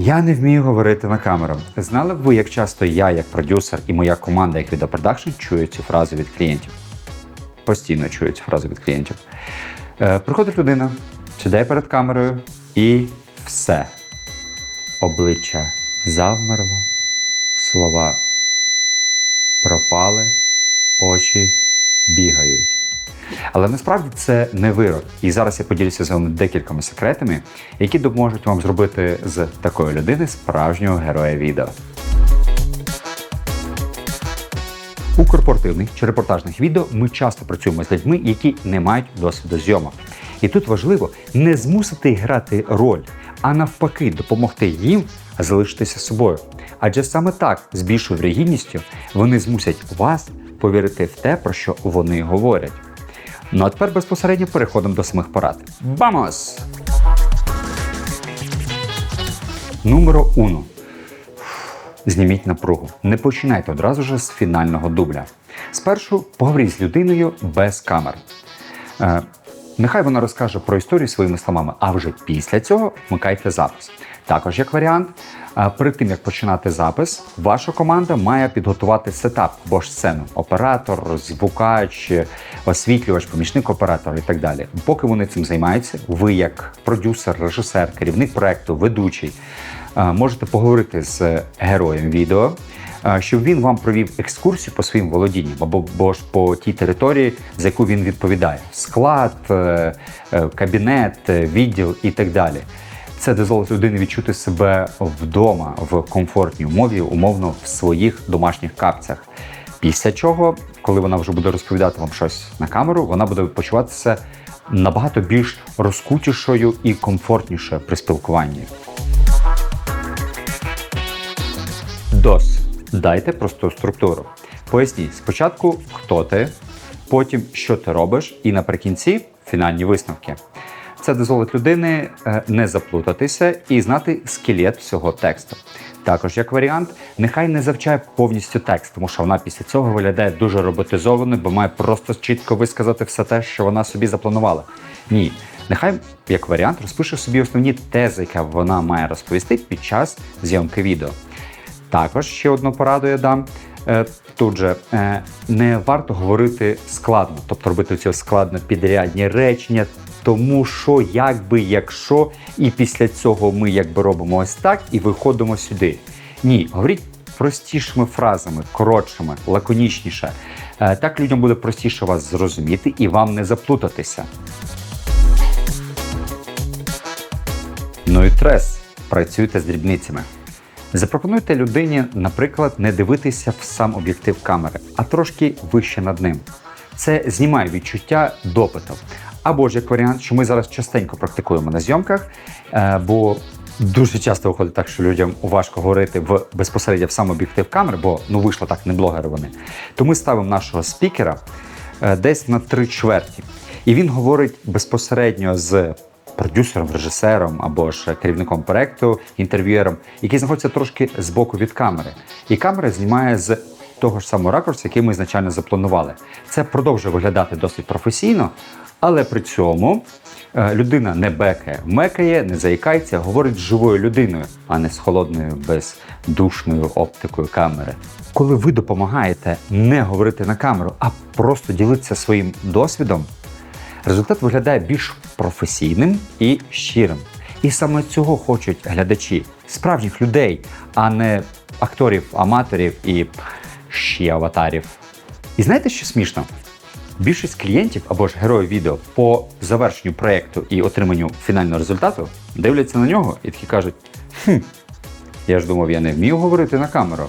Я не вмію говорити на камеру. Знали б ви, як часто я, як продюсер, і моя команда, як відеопродакшн, чую цю фразу від клієнтів. Постійно чую цю фразу від клієнтів. Е, приходить людина, сідає перед камерою і все. Обличчя завмерло, слова пропали, очі бігають. Але насправді це не вирок. І зараз я поділюся з вами декількома секретами, які допоможуть вам зробити з такої людини справжнього героя відео. У корпоративних чи репортажних відео ми часто працюємо з людьми, які не мають досвіду зйомок. І тут важливо не змусити грати роль, а навпаки, допомогти їм залишитися собою. Адже саме так, з більшою вірогідністю, вони змусять вас повірити в те, про що вони говорять. Ну а тепер безпосередньо переходимо до самих порад. Бамос! Нумеро уно. Зніміть напругу. Не починайте одразу ж з фінального дубля. Спершу поговоріть з людиною без камер. Нехай вона розкаже про історію своїми словами, а вже після цього вмикайте запис. Також, як варіант, е, перед тим як починати запис, ваша команда має підготувати сетап або ж сцену: оператор, звукач, освітлювач, помічник оператора і так далі. Поки вони цим займаються, ви, як продюсер, режисер, керівник проекту, ведучий, е, можете поговорити з героєм відео. Щоб він вам провів екскурсію по своїм володінням або, або ж по тій території, за яку він відповідає: склад, е, е, кабінет, е, відділ і так далі. Це дозволить людині відчути себе вдома в комфортній умові, умовно в своїх домашніх капцях. Після чого, коли вона вже буде розповідати вам щось на камеру, вона буде почуватися набагато більш розкутішою і комфортнішою при спілкуванні. DOS. Дайте просту структуру. Поясніть спочатку, хто ти, потім що ти робиш, і наприкінці фінальні висновки. Це дозволить людини е, не заплутатися і знати скелет всього тексту. Також, як варіант, нехай не завчає повністю текст, тому що вона після цього виглядає дуже роботизованою, бо має просто чітко висказати все те, що вона собі запланувала. Ні, нехай як варіант розпише собі основні тези, які вона має розповісти під час зйомки відео. Також ще одну пораду я дам. Е, Тут же е, не варто говорити складно, тобто робити ці складно підрядні речення, тому що, якби, якщо, і після цього ми якби робимо ось так і виходимо сюди. Ні, говоріть простішими фразами, коротшими, лаконічніше. Е, Так людям буде простіше вас зрозуміти і вам не заплутатися. Ну і трес. Працюйте з дрібницями. Запропонуйте людині, наприклад, не дивитися в сам об'єктив камери, а трошки вище над ним. Це знімає відчуття допиту. Або ж як варіант, що ми зараз частенько практикуємо на зйомках, е, бо дуже часто виходить так, що людям важко говорити в безпосередньо в сам об'єктив камери, бо ну вийшло так, не блогери вони. То ми ставимо нашого спікера е, десь на три чверті. І він говорить безпосередньо з продюсером, режисером або ж керівником проекту, інтерв'юером, який знаходиться трошки збоку від камери. І камера знімає з того ж самого ракурсу, який ми ізначально запланували. Це продовжує виглядати досить професійно, але при цьому е, людина не бекає, мекає, не заїкається, говорить з живою людиною, а не з холодною бездушною оптикою камери. Коли ви допомагаєте не говорити на камеру, а просто ділитися своїм досвідом, результат виглядає більш професійним і щирим. І саме цього хочуть глядачі, справжніх людей, а не акторів, аматорів і ще аватарів. І знаєте, що смішно? Більшість клієнтів або ж героїв відео по завершенню проєкту і отриманню фінального результату дивляться на нього і такі кажуть: хм, я ж думав, я не вмію говорити на камеру.